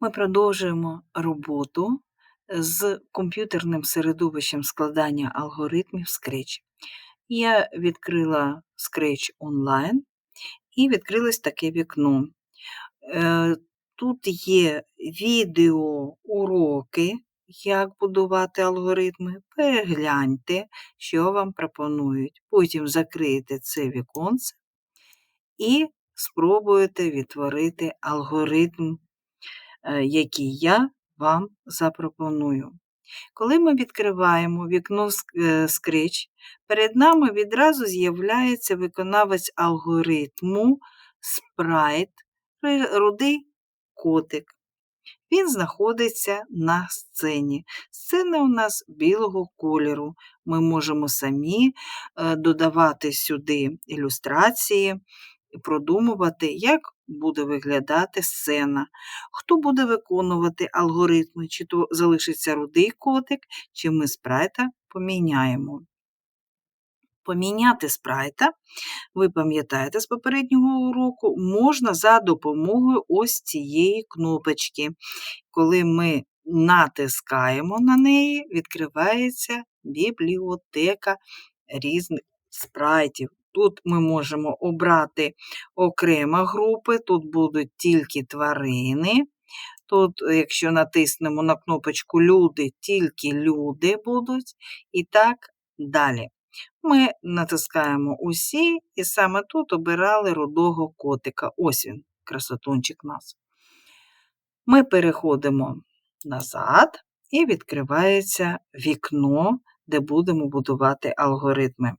Ми продовжуємо роботу з комп'ютерним середовищем складання алгоритмів Scratch. Я відкрила Scratch онлайн і відкрилось таке вікно. Е, тут є відео уроки, як будувати алгоритми. Перегляньте, що вам пропонують. Потім закрийте це віконце і спробуєте відтворити алгоритм Е, які я вам запропоную. Коли ми відкриваємо вікно е, Scratch, перед нами відразу з'являється виконавець алгоритму спрайт, рудий котик. Він знаходиться на сцені. Сцена у нас білого кольору. Ми можемо самі е, додавати сюди ілюстрації, продумувати, як буде виглядати сцена, хто буде виконувати алгоритми, чи то залишиться рудий котик, чи ми спрайта поміняємо. Поміняти спрайта, ви пам'ятаєте з попереднього уроку, можна за допомогою ось цієї кнопочки. Коли ми натискаємо на неї, відкривається бібліотека різних спрайтів. Тут ми можемо обрати окремо групи, тут будуть тільки тварини. Тут, якщо натиснемо на кнопочку Люди, тільки люди будуть, і так далі. Ми натискаємо усі, і саме тут обирали рудого котика. Ось він, красотунчик нас. Ми переходимо назад, і відкривається вікно, де будемо будувати алгоритми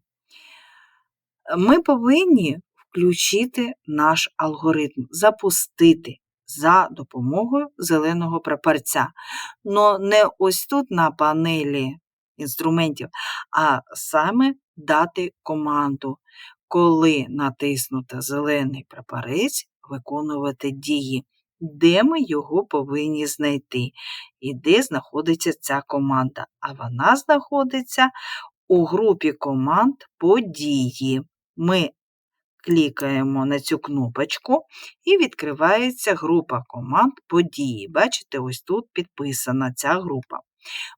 ми повинні включити наш алгоритм, запустити за допомогою зеленого прапорця. Но не ось тут на панелі інструментів, а саме дати команду, коли натиснуто зелений прапорець, виконувати дії. Де ми його повинні знайти, і де знаходиться ця команда. А вона знаходиться у групі команд події ми клікаємо на цю кнопочку і відкривається група команд події. Бачите, ось тут підписана ця група.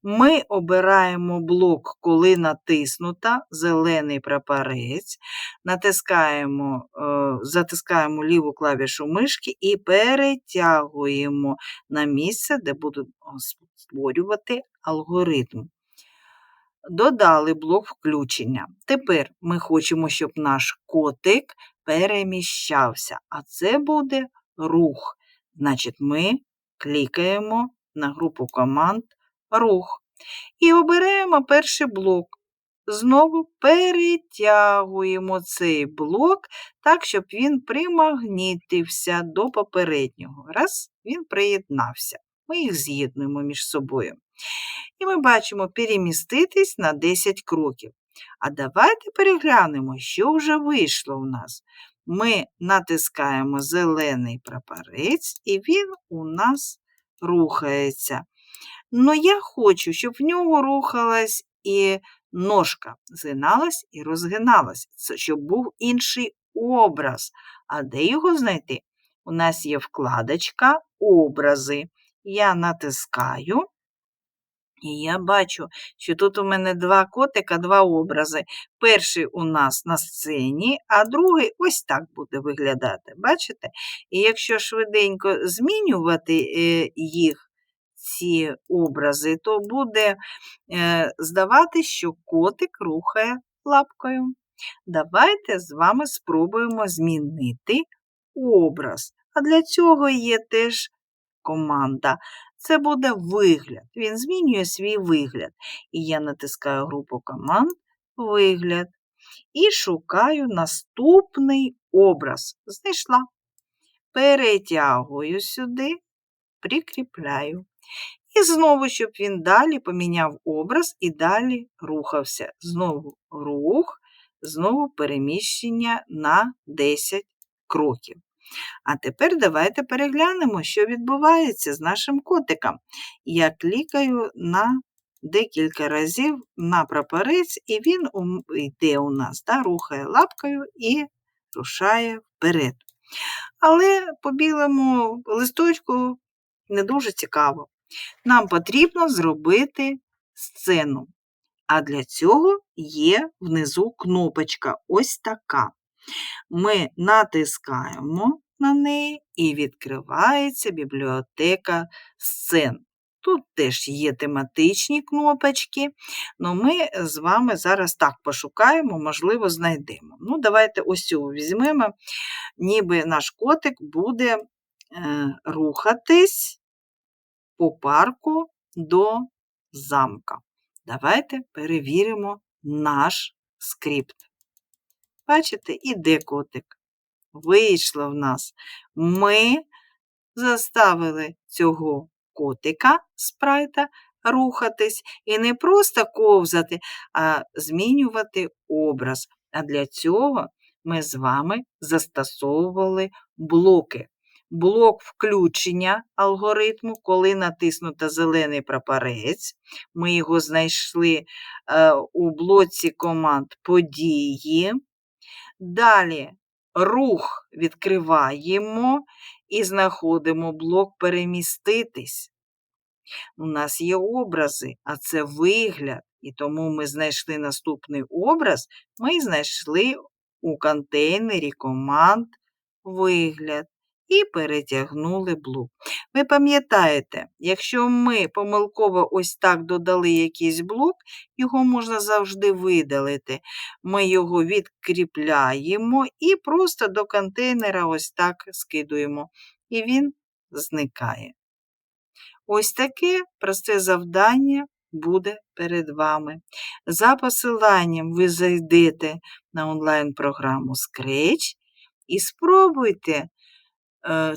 Ми обираємо блок, коли натиснута зелений прапорець, натискаємо, е, затискаємо ліву клавішу мишки і перетягуємо на місце, де будемо створювати алгоритм додали блок включення. Тепер ми хочемо, щоб наш котик переміщався, а це буде рух. Значить, ми клікаємо на групу команд рух. І оберемо перший блок. Знову перетягуємо цей блок так, щоб він примагнітився до попереднього. Раз, він приєднався. Ми їх з'єднуємо між собою. І ми бачимо переміститись на 10 кроків. А давайте переглянемо, що вже вийшло у нас. Ми натискаємо зелений прапорець, і він у нас рухається. Ну, я хочу, щоб в нього рухалась і ножка, згиналась і розгиналась, щоб був інший образ. А де його знайти? У нас є вкладочка Образи. Я натискаю. І я бачу, що тут у мене два котика, два образи. Перший у нас на сцені, а другий ось так буде виглядати. Бачите? І якщо швиденько змінювати е, їх, ці образи, то буде е, здавати, що котик рухає лапкою. Давайте з вами спробуємо змінити образ. А для цього є теж команда це буде вигляд. Він змінює свій вигляд. І я натискаю групу команд вигляд і шукаю наступний образ. Знайшла. Перетягую сюди, прикріпляю. І знову, щоб він далі поміняв образ і далі рухався. Знову рух, знову переміщення на 10 кроків. А тепер давайте переглянемо, що відбувається з нашим котиком. Я клікаю на декілька разів на прапорець, і він йде у нас, да, рухає лапкою і рушає вперед. Але по білому листочку не дуже цікаво. Нам потрібно зробити сцену. А для цього є внизу кнопочка ось така. Ми натискаємо на неї і відкривається бібліотека сцен. Тут теж є тематичні кнопочки, але ми з вами зараз так пошукаємо, можливо, знайдемо. Ну, давайте ось цю візьмемо, ніби наш котик буде е, рухатись по парку до замка. Давайте перевіримо наш скрипт. Бачите, іде котик. Вийшло в нас. Ми заставили цього котика спрайта рухатись і не просто ковзати, а змінювати образ. А для цього ми з вами застосовували блоки. Блок включення алгоритму, коли натиснуто зелений прапорець, ми його знайшли е, у блоці команд події. Далі рух відкриваємо і знаходимо блок переміститись. У нас є образи, а це вигляд. І тому ми знайшли наступний образ, ми знайшли у контейнері команд вигляд і перетягнули блок. Ви пам'ятаєте, якщо ми помилково ось так додали якийсь блок, його можна завжди видалити. Ми його відкріпляємо і просто до контейнера ось так скидуємо, і він зникає. Ось таке просте завдання буде перед вами. За посиланням ви зайдете на онлайн-програму Scratch і спробуйте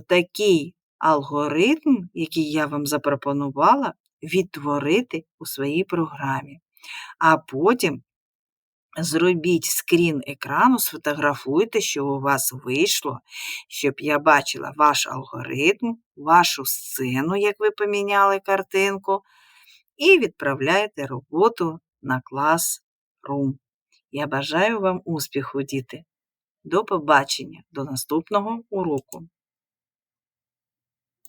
такий алгоритм, який я вам запропонувала, відтворити у своїй програмі. А потім зробіть скрін екрану, сфотографуйте, що у вас вийшло, щоб я бачила ваш алгоритм, вашу сцену, як ви поміняли картинку, і відправляйте роботу на клас Room. Я бажаю вам успіху, діти! До побачення, до наступного уроку!